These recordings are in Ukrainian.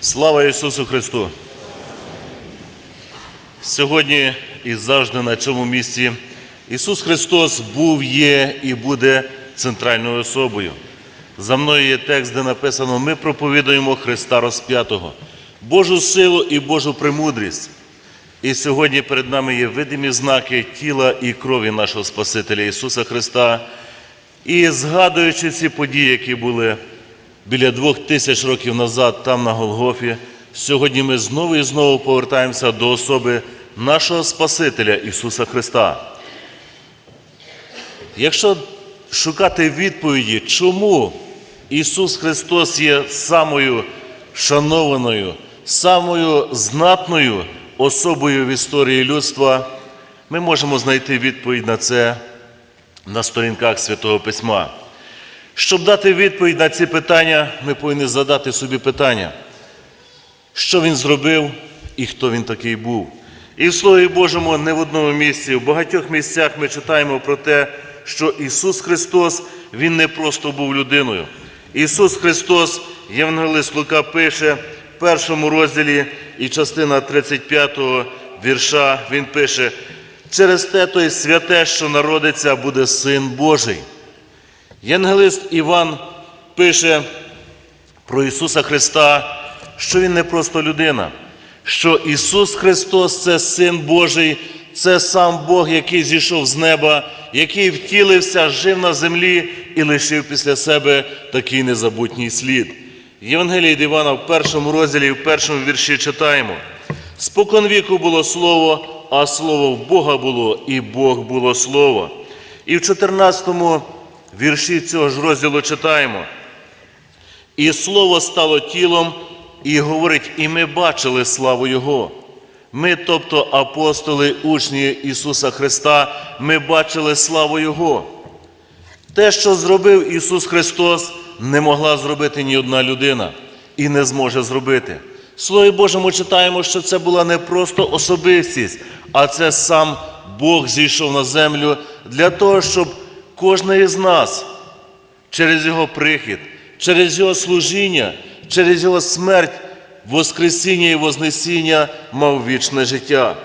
Слава Ісусу Христу! Сьогодні і завжди на цьому місці Ісус Христос був, є і буде центральною особою. За мною є текст, де написано: ми проповідуємо Христа розп'ятого, Божу силу і Божу премудрість. І сьогодні перед нами є видимі знаки тіла і крові нашого Спасителя Ісуса Христа. І згадуючи ці події, які були біля двох тисяч років назад, там на Голгофі, сьогодні ми знову і знову повертаємося до особи нашого Спасителя Ісуса Христа. Якщо шукати відповіді, чому Ісус Христос є самою шанованою, самою знатною особою в історії людства, ми можемо знайти відповідь на це на сторінках Святого Письма. Щоб дати відповідь на ці питання, ми повинні задати собі питання, що він зробив і хто він такий був. І в Слові Божому не в одному місці, в багатьох місцях ми читаємо про те, що Ісус Христос, Він не просто був людиною. Ісус Христос, Євангелист Лука пише в першому розділі і частина 35-го вірша, Він пише, через те той святе, що народиться, буде Син Божий. Євангелист Іван пише про Ісуса Христа, що Він не просто людина, що Ісус Христос це Син Божий, це сам Бог, який зійшов з неба, який втілився, жив на землі і лишив після себе такий незабутній слід. Євангелії від Івана в першому розділі, в першому вірші читаємо: Спокон віку було слово, а слово в Бога було, і Бог було слово. І в 14 вірші цього ж розділу читаємо. І слово стало тілом, і говорить, і ми бачили славу Його. Ми, тобто апостоли, учні Ісуса Христа, ми бачили славу Його. Те, що зробив Ісус Христос, не могла зробити ні одна людина і не зможе зробити. Слові Божому читаємо, що це була не просто особистість, а це сам Бог зійшов на землю для того, щоб кожен із нас через Його прихід, через Його служіння, через Його смерть, Воскресіння і Вознесіння мав вічне життя.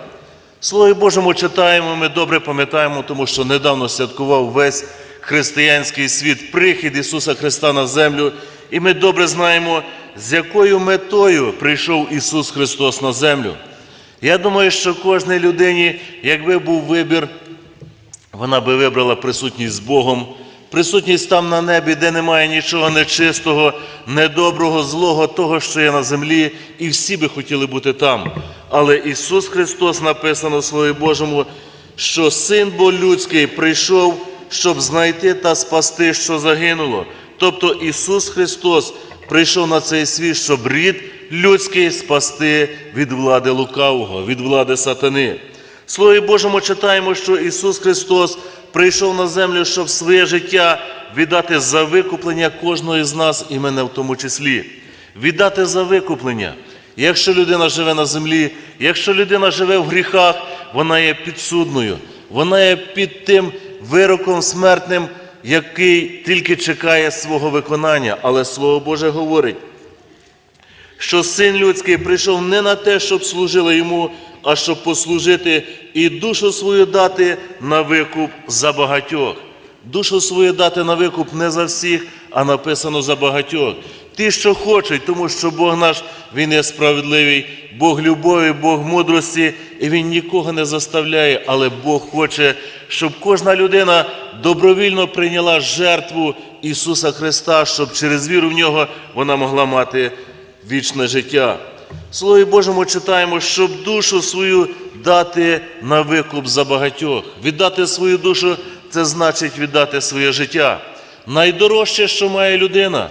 В Слові Божому читаємо, ми добре пам'ятаємо, тому що недавно святкував весь християнський світ прихід Ісуса Христа на землю, і ми добре знаємо, з якою метою прийшов Ісус Христос на землю. Я думаю, що кожній людині, якби був вибір, вона би вибрала присутність з Богом, присутність там на небі, де немає нічого нечистого, недоброго, злого, того, що є на землі, і всі би хотіли бути там. Але Ісус Христос написано в Слові Божому, що Син Бо людський прийшов, щоб знайти та спасти, що загинуло. Тобто Ісус Христос прийшов на цей світ, щоб рід людський спасти від влади лукавого, від влади сатани. Слові Божому читаємо, що Ісус Христос прийшов на землю, щоб своє життя віддати за викуплення кожного з нас, і мене в тому числі. Віддати за викуплення. Якщо людина живе на землі, якщо людина живе в гріхах, вона є підсудною, вона є під тим вироком смертним, який тільки чекає свого виконання. Але Слово Боже говорить, що син людський прийшов не на те, щоб служили йому, а щоб послужити і душу свою дати на викуп за багатьох. Душу свою дати на викуп не за всіх, а написано за багатьох. Ті, що хочуть, тому що Бог наш, Він є справедливий, Бог любові, Бог мудрості, і Він нікого не заставляє, але Бог хоче, щоб кожна людина добровільно прийняла жертву Ісуса Христа, щоб через віру в нього вона могла мати вічне життя. Слові Божому читаємо, щоб душу свою дати на викуп за багатьох. Віддати свою душу це значить віддати своє життя. Найдорожче, що має людина.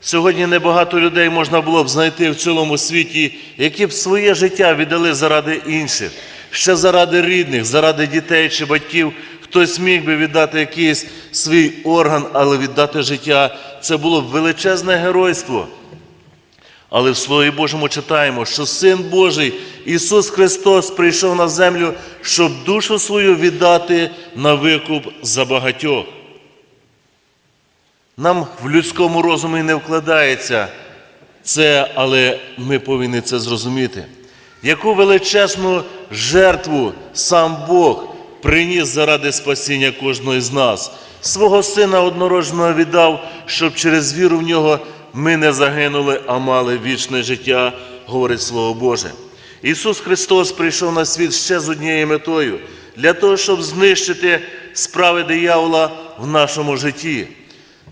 Сьогодні небагато людей можна було б знайти в цілому світі, які б своє життя віддали заради інших, ще заради рідних, заради дітей чи батьків. Хтось міг би віддати якийсь свій орган, але віддати життя це було б величезне геройство. Але в Слові Божому читаємо, що Син Божий Ісус Христос прийшов на землю, щоб душу свою віддати на викуп за багатьох. Нам в людському розумі не вкладається це, але ми повинні це зрозуміти. Яку величезну жертву сам Бог приніс заради спасіння кожного з нас. Свого сина однорожного віддав, щоб через віру в нього ми не загинули, а мали вічне життя, говорить Слово Боже. Ісус Христос прийшов на світ ще з однією метою для того, щоб знищити справи диявола в нашому житті.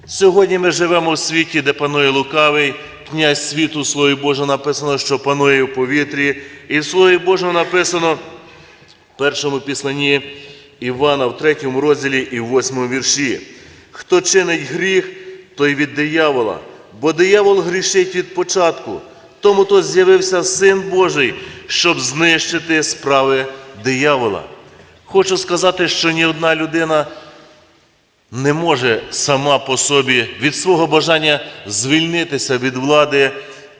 Сьогодні ми живемо в світі, де панує лукавий, князь світу, Слові Божому написано, що панує в повітрі, і в Слові Божому написано в першому післанні Івана, в третьому розділі і в восьмому вірші. Хто чинить гріх, той від диявола, бо диявол грішить від початку. Тому то з'явився Син Божий, щоб знищити справи диявола. Хочу сказати, що ні одна людина не може сама по собі від свого бажання звільнитися від влади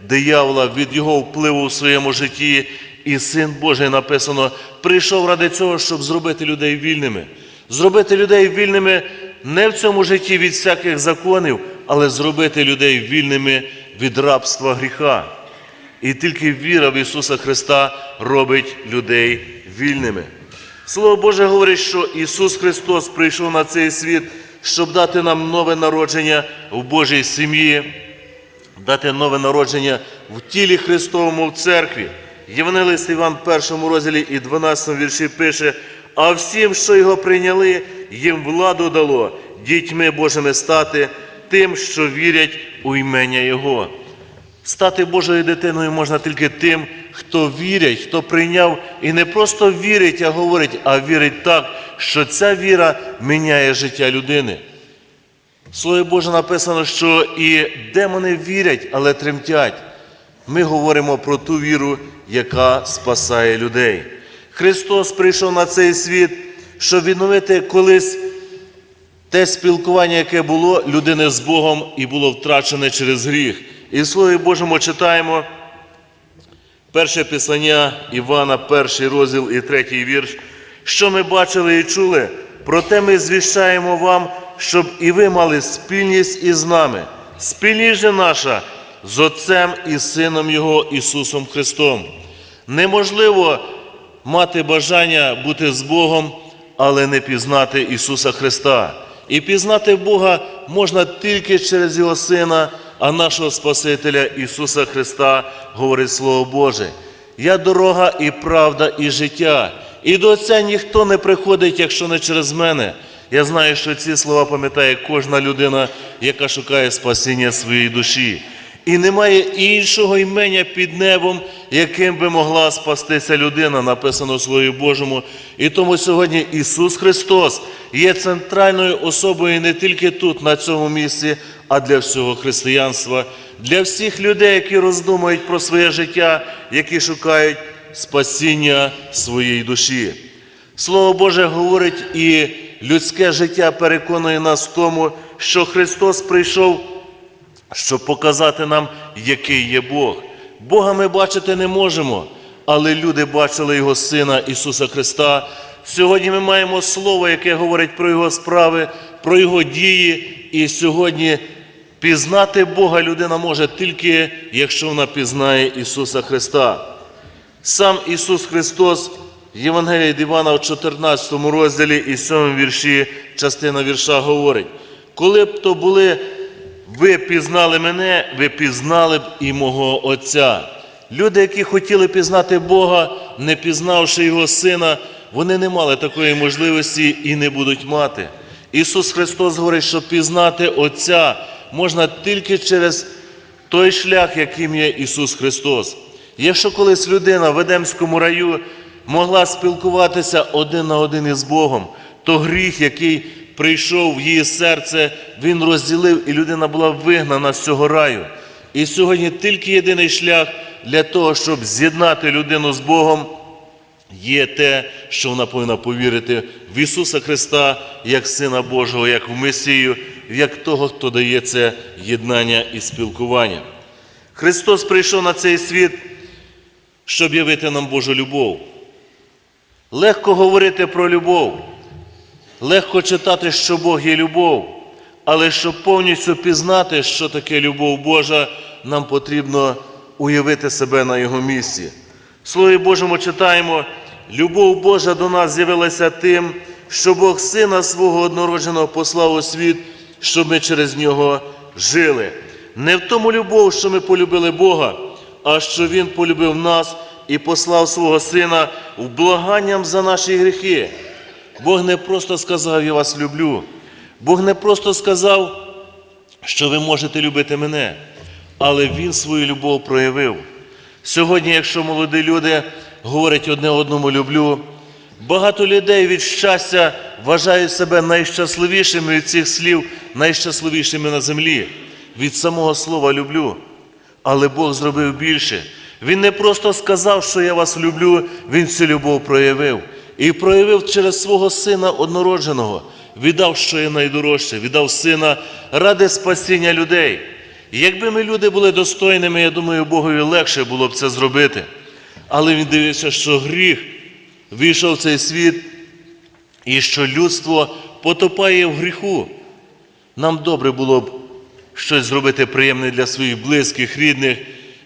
диявола, від його впливу в своєму житті. І Син Божий написано, прийшов ради цього, щоб зробити людей вільними. Зробити людей вільними не в цьому житті від всяких законів, але зробити людей вільними від рабства гріха. І тільки віра в Ісуса Христа робить людей вільними. Слово Боже говорить, що Ісус Христос прийшов на цей світ, щоб дати нам нове народження в Божій сім'ї, дати нове народження в тілі Христовому в церкві. Євангелист Іван в першому розділі і 12 вірші пише: а всім, що його прийняли, їм владу дало дітьми Божими стати, тим, що вірять у імення Його. Стати Божою дитиною можна тільки тим, хто вірить, хто прийняв і не просто вірить, а говорить, а вірить так, що ця віра міняє життя людини. В Слові Боже написано, що і демони вірять, але тремтять. Ми говоримо про ту віру, яка спасає людей. Христос прийшов на цей світ, щоб відновити колись те спілкування, яке було людини з Богом і було втрачене через гріх. І в Слові Божому читаємо перше писання Івана, перший розділ і третій вірш. Що ми бачили і чули, проте ми звіщаємо вам, щоб і ви мали спільність із нами. Спільність же наша з Отцем і Сином Його Ісусом Христом. Неможливо мати бажання бути з Богом, але не пізнати Ісуса Христа. І пізнати Бога можна тільки через Його Сина, а нашого Спасителя Ісуса Христа, говорить Слово Боже. Я дорога і правда, і життя. І до Отця ніхто не приходить, якщо не через мене. Я знаю, що ці слова пам'ятає кожна людина, яка шукає спасіння своєї душі. І немає іншого імення під небом, яким би могла спастися людина, написано в Слові Божому. І тому сьогодні Ісус Христос є центральною особою не тільки тут, на цьому місці, а для всього християнства, для всіх людей, які роздумують про своє життя, які шукають спасіння своєї душі. Слово Боже говорить, і людське життя переконує нас в тому, що Христос прийшов щоб показати нам, який є Бог. Бога ми бачити не можемо, але люди бачили Його Сина Ісуса Христа. Сьогодні ми маємо Слово, яке говорить про Його справи, про Його дії. І сьогодні пізнати Бога людина може тільки, якщо вона пізнає Ісуса Христа. Сам Ісус Христос в Євангелії Івана в 14 розділі і 7 вірші, частина вірша говорить, коли б то були ви пізнали мене, ви пізнали б і мого Отця. Люди, які хотіли пізнати Бога, не пізнавши Його Сина, вони не мали такої можливості і не будуть мати. Ісус Христос говорить, що пізнати Отця можна тільки через той шлях, яким є Ісус Христос. Якщо колись людина в Едемському раю могла спілкуватися один на один із Богом, то гріх, який прийшов в її серце, він розділив, і людина була вигнана з цього раю. І сьогодні тільки єдиний шлях для того, щоб з'єднати людину з Богом, є те, що вона повинна повірити в Ісуса Христа як Сина Божого, як в Месію, як того, хто дає це єднання і спілкування. Христос прийшов на цей світ, щоб явити нам Божу любов. Легко говорити про любов. Легко читати, що Бог є любов, але щоб повністю пізнати, що таке любов Божа, нам потрібно уявити себе на Його місці. В Слові Божому читаємо, любов Божа до нас з'явилася тим, що Бог Сина свого однородженого послав у світ, щоб ми через нього жили. Не в тому любов, що ми полюбили Бога, а що Він полюбив нас і послав свого Сина в благанням за наші гріхи. Бог не просто сказав, я вас люблю. Бог не просто сказав, що ви можете любити мене, але Він свою любов проявив. Сьогодні, якщо молоді люди говорять одне одному люблю, багато людей від щастя вважають себе найщасливішими від цих слів, найщасливішими на землі, від самого слова люблю. Але Бог зробив більше. Він не просто сказав, що я вас люблю, Він цю любов проявив. І проявив через свого сина однородженого, віддав, що є найдорожче, віддав сина ради спасіння людей. І якби ми люди були достойними, я думаю, Богові легше було б це зробити. Але він дивився, що гріх війшов в цей світ, і що людство потопає в гріху. Нам добре було б щось зробити приємне для своїх близьких, рідних,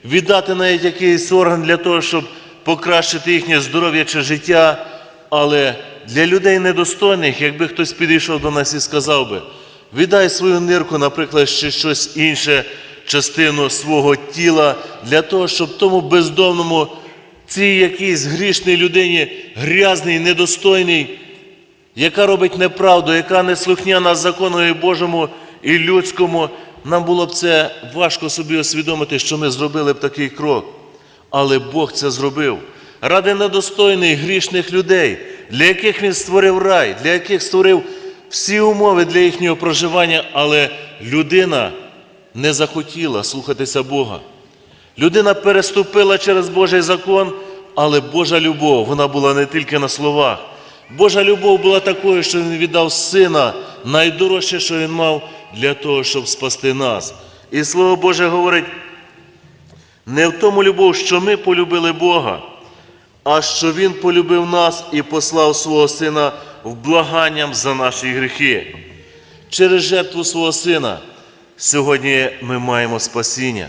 віддати навіть якийсь орган для того, щоб покращити їхнє здоров'я чи життя. Але для людей недостойних, якби хтось підійшов до нас і сказав би, віддай свою нирку, наприклад, ще щось інше, частину свого тіла, для того, щоб тому бездомному, цій якійсь грішній людині, грязний, недостойний, яка робить неправду, яка не слухняна закону Божому і людському, нам було б це важко собі усвідомити, що ми зробили б такий крок. Але Бог це зробив ради недостойних грішних людей, для яких Він створив рай, для яких створив всі умови для їхнього проживання, але людина не захотіла слухатися Бога. Людина переступила через Божий закон, але Божа любов, вона була не тільки на словах. Божа любов була такою, що Він віддав сина, найдорожче, що він мав, для того, щоб спасти нас. І Слово Боже говорить, не в тому любов, що ми полюбили Бога, а що Він полюбив нас і послав свого Сина в благанням за наші гріхи. Через жертву свого Сина сьогодні ми маємо спасіння.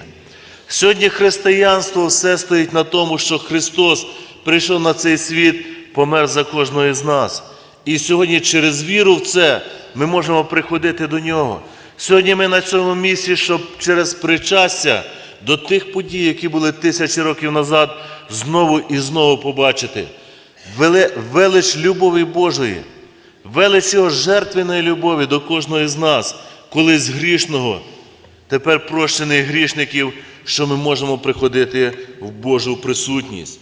Сьогодні християнство все стоїть на тому, що Христос прийшов на цей світ, помер за кожного з нас. І сьогодні через віру в це ми можемо приходити до Нього. Сьогодні ми на цьому місці, щоб через причастя до тих подій, які були тисячі років назад, знову і знову побачити велич любові Божої, велич його жертвеної любові до кожного з нас, колись грішного, тепер прощених грішників, що ми можемо приходити в Божу присутність.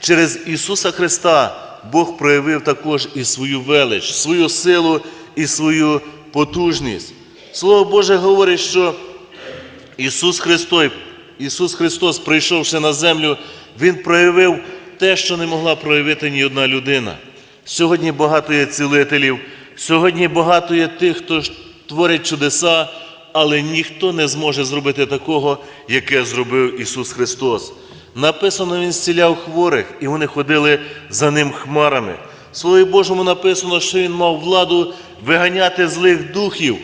Через Ісуса Христа Бог проявив також і свою велич, свою силу і свою потужність. Слово Боже говорить, що Ісус Христос, Ісус Христос, прийшовши на землю, Він проявив те, що не могла проявити ні одна людина. Сьогодні багато є цілителів, сьогодні багато є тих, хто творить чудеса, але ніхто не зможе зробити такого, яке зробив Ісус Христос. Написано, Він зціляв хворих, і вони ходили за ним хмарами. В Слові Божому написано, що Він мав владу виганяти злих духів,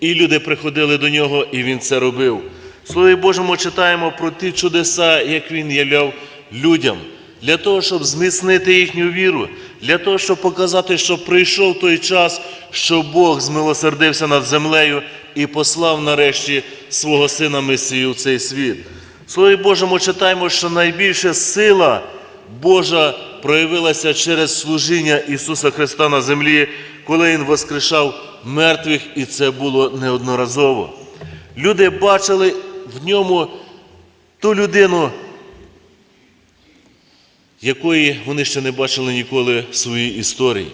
і люди приходили до нього, і Він це робив. Слові Божому читаємо про ті чудеса, як Він являв людям, для того, щоб зміцнити їхню віру, для того, щоб показати, що прийшов той час, що Бог змилосердився над землею і послав нарешті свого Сина Месію в цей світ. Слові Божому читаємо, що найбільша сила Божа проявилася через служіння Ісуса Христа на землі, коли Він воскрешав мертвих, і це було неодноразово. Люди бачили в ньому ту людину, якої вони ще не бачили ніколи в своїй історії.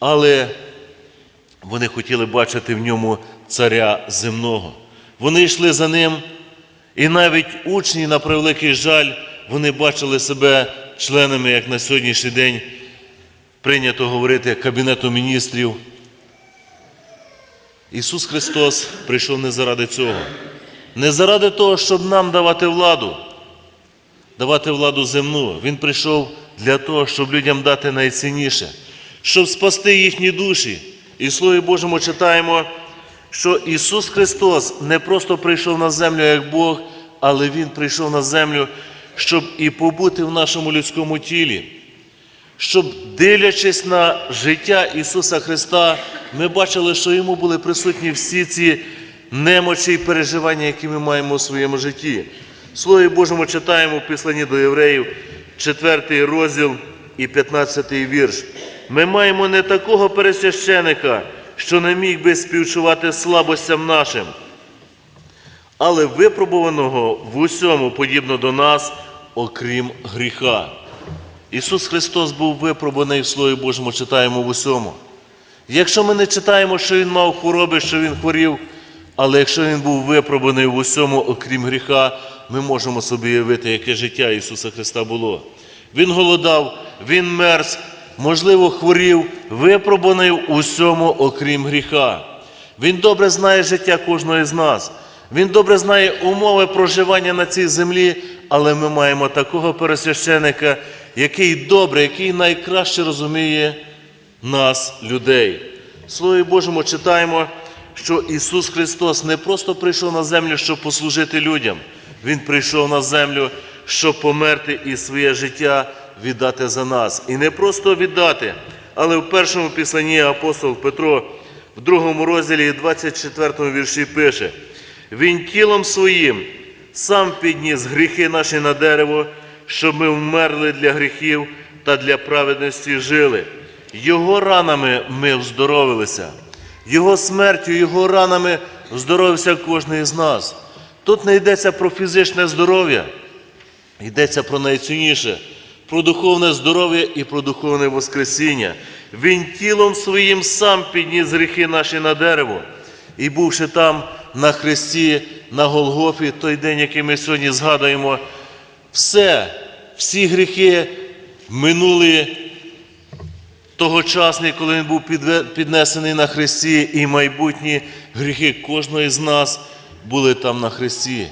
Але вони хотіли бачити в ньому царя земного. Вони йшли за ним, і навіть учні, на превеликий жаль, вони бачили себе членами, як на сьогоднішній день прийнято говорити, Кабінету міністрів. Ісус Христос прийшов не заради цього, не заради того, щоб нам давати владу, давати владу земну. Він прийшов для того, щоб людям дати найцінніше, щоб спасти їхні душі. І в Слові Божому читаємо, що Ісус Христос не просто прийшов на землю як Бог, але Він прийшов на землю, щоб і побути в нашому людському тілі. Щоб, дивлячись на життя Ісуса Христа, ми бачили, що йому були присутні всі ці немочі і переживання, які ми маємо у своєму житті. Слові Божому читаємо в Післанні до Євреїв, 4 розділ і 15 вірш. Ми маємо не такого пересвященика, що не міг би співчувати слабостям нашим, але випробуваного в усьому подібно до нас, окрім гріха. Ісус Христос був випробуваний в Слові Божому, читаємо в усьому. Якщо ми не читаємо, що Він мав хвороби, що Він хворів, але якщо Він був випробуваний в усьому, окрім гріха, ми можемо собі уявити, яке життя Ісуса Христа було. Він голодав, Він мерз, можливо, хворів, випробуваний в усьому, окрім гріха. Він добре знає життя кожного з нас. Він добре знає умови проживання на цій землі, але ми маємо такого пересвященика, який добре, який найкраще розуміє нас, людей. Слові Божому читаємо, що Ісус Христос не просто прийшов на землю, щоб послужити людям. Він прийшов на землю, щоб померти і своє життя віддати за нас. І не просто віддати, але в першому післанні апостол Петро в другому розділі 24 вірші пише: Він тілом своїм сам підніс гріхи наші на дерево, щоб ми вмерли для гріхів та для праведності жили. Його ранами ми вздоровилися, Його смертю, Його ранами вздоровився кожен з нас. Тут не йдеться про фізичне здоров'я, йдеться про найцінніше, про духовне здоров'я і про духовне Воскресіння. Він тілом своїм сам підніс гріхи наші на дерево. І бувши там на хресті, на Голгофі, той день, який ми сьогодні згадуємо, все, всі гріхи минули тогочасний, коли він був піднесений на хресті, і майбутні гріхи кожного з нас були там на хресті.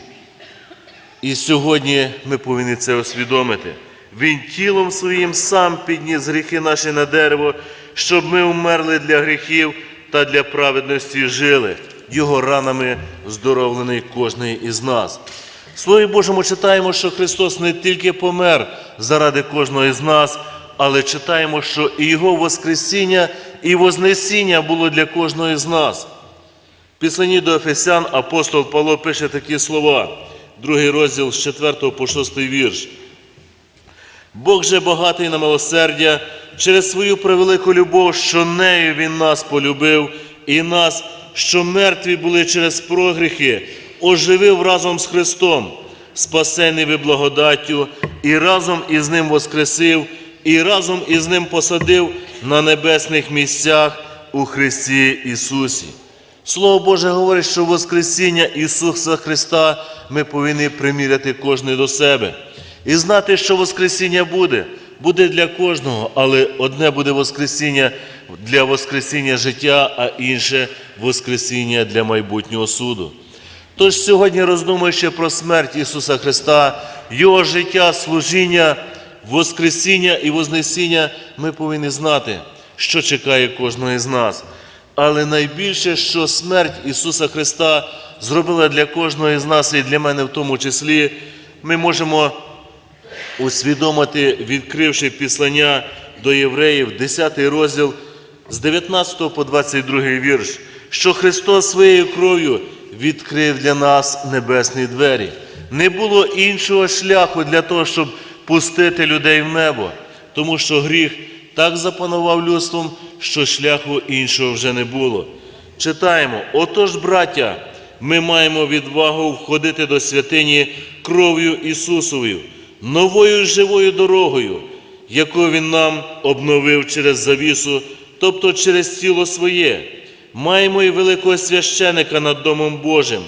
І сьогодні ми повинні це усвідомити. Він тілом своїм сам підніс гріхи наші на дерево, щоб ми вмерли для гріхів та для праведності жили. Його ранами здоровлений кожний із нас. В Слові Божому читаємо, що Христос не тільки помер заради кожного із нас, але читаємо, що і Його Воскресіння і Вознесіння було для кожного із нас. В Післанні до Ефесян апостол Павло пише такі слова, другий розділ з 4 по 6 вірш. Бог же багатий на милосердя через свою превелику любов, що нею Він нас полюбив, і нас, що мертві були через прогріхи, оживив разом з Христом, спасений ви благодаттю, і разом із Ним воскресив, і разом із Ним посадив на небесних місцях у Христі Ісусі. Слово Боже говорить, що Воскресіння Ісуса Христа ми повинні приміряти кожен до себе. І знати, що Воскресіння буде, буде для кожного, але одне буде Воскресіння для Воскресіння життя, а інше Воскресіння для майбутнього суду. Тож сьогодні, роздумуючи про смерть Ісуса Христа, Його життя, служіння, Воскресіння і Вознесіння, ми повинні знати, що чекає кожного із нас. Але найбільше, що смерть Ісуса Христа зробила для кожного із нас і для мене в тому числі, ми можемо усвідомити, відкривши післання до євреїв, 10 розділ з 19 по 22 вірш, що Христос своєю кров'ю відкрив для нас небесні двері. Не було іншого шляху для того, щоб пустити людей в небо, тому що гріх так запанував людством, що шляху іншого вже не було. Читаємо: отож, браття, ми маємо відвагу входити до святині кров'ю Ісусовою, новою живою дорогою, яку Він нам обновив через завісу, тобто через тіло своє. Маємо і великого священика над Домом Божим,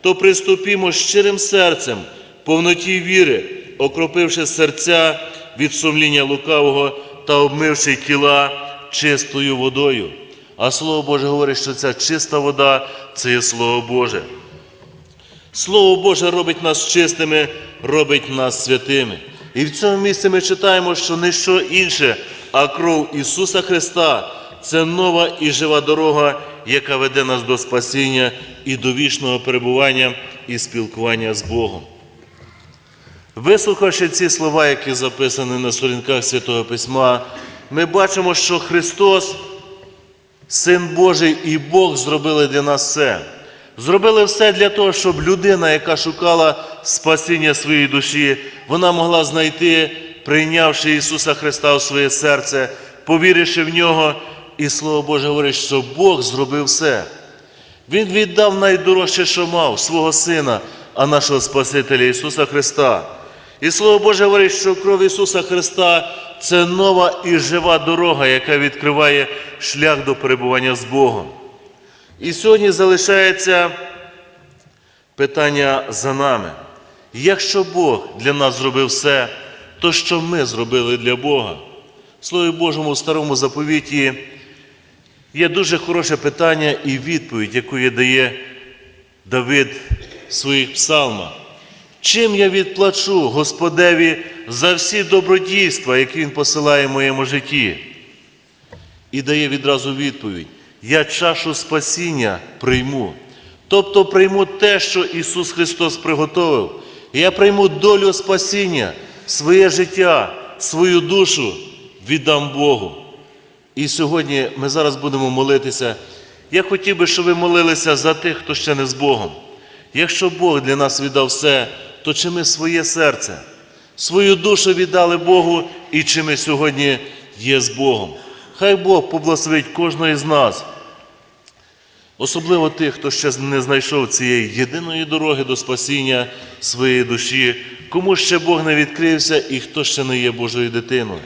то приступімо щирим серцем, повноті віри, окропивши серця від сумління лукавого та обмивши тіла чистою водою. А Слово Боже говорить, що ця чиста вода це є Слово Боже. Слово Боже робить нас чистими, робить нас святими. І в цьому місці ми читаємо, що не що інше, а кров Ісуса Христа це нова і жива дорога, яка веде нас до спасіння і до вічного перебування і спілкування з Богом. Вислухавши ці слова, які записані на сторінках Святого Письма, ми бачимо, що Христос, Син Божий і Бог зробили для нас все. Зробили все для того, щоб людина, яка шукала спасіння своєї душі, вона могла знайти, прийнявши Ісуса Христа у своє серце, повіривши в нього, і Слово Боже говорить, що Бог зробив все. Він віддав найдорожче, що мав, свого Сина, а нашого Спасителя Ісуса Христа. І Слово Боже говорить, що кров Ісуса Христа це нова і жива дорога, яка відкриває шлях до перебування з Богом. І сьогодні залишається питання за нами. Якщо Бог для нас зробив все, то що ми зробили для Бога? Слові Божому в старому заповіті є дуже хороше питання і відповідь, яку дає Давид в своїх псалмах. Чим я відплачу Господеві за всі добродійства, які Він посилає в моєму житті? І дає відразу відповідь: Я чашу спасіння прийму. Тобто прийму те, що Ісус Христос приготовив. Я прийму долю спасіння, своє життя, свою душу віддам Богу. І сьогодні ми зараз будемо молитися. Я хотів би, щоб ви молилися за тих, хто ще не з Богом. Якщо Бог для нас віддав все, то чи ми своє серце, свою душу віддали Богу, і чи ми сьогодні є з Богом? Хай Бог поблагословить кожного з нас, особливо тих, хто ще не знайшов цієї єдиної дороги до спасіння своєї душі, кому ще Бог не відкрився і хто ще не є Божою дитиною.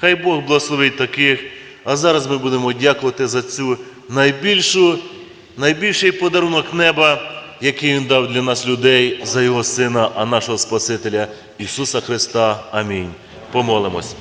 Хай Бог благословить таких. А зараз ми будемо дякувати за цю найбільшу, найбільший подарунок неба, який Він дав для нас людей, за Його Сина, а нашого Спасителя Ісуса Христа. Амінь. Помолимось.